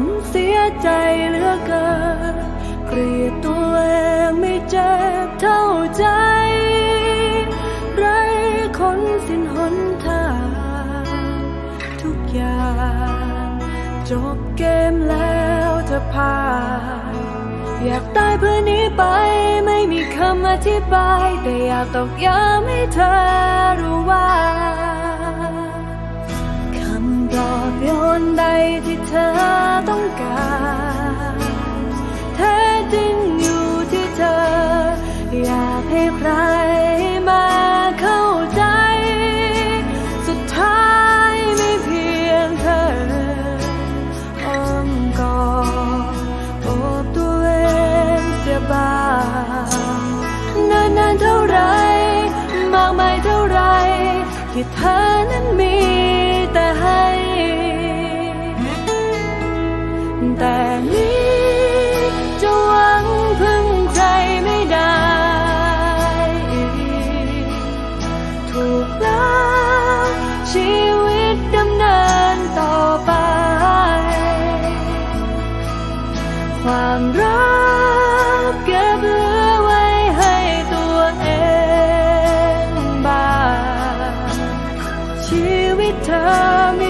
นเสียใจเหลือเกินเกลียดตัวเองไม่เจ็บเท่าใจ ไรคนสิ้นหนทางทุกอย่าง จบเกมแล้วจะผ่านอยากตายเพื่อนี้ไปไม่มีคำอธิบาย แต่อยากตอกย้ำให้เธอรู้ว่า ปลอบโยนใดที่เธอต้องการแท้จริงอยู่ที่เธอ อยากให้ใครมาเข้าใจ สุดท้ายไม่เพียงเธออ้อมกอดโอบตัวเองเสียบ้างนานนานๆเท่าไรมากมายเท่าไรที่เธอนั้นมี แต่นี้จะหวังพึ่งใครไม่ได้ถูกแล้วชีวิตดำเนินต่อไป ความรักเก็บเหลือไว้ให้ตัวเองบ้างชีวิตเธอมี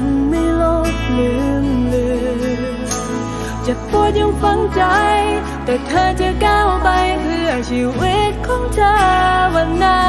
ยังไม่ลบลืมเลือนจะปวดยังฝังใจ แต่เธอจะก้าวไปเพื่อชีวิตของเธอวันนั้น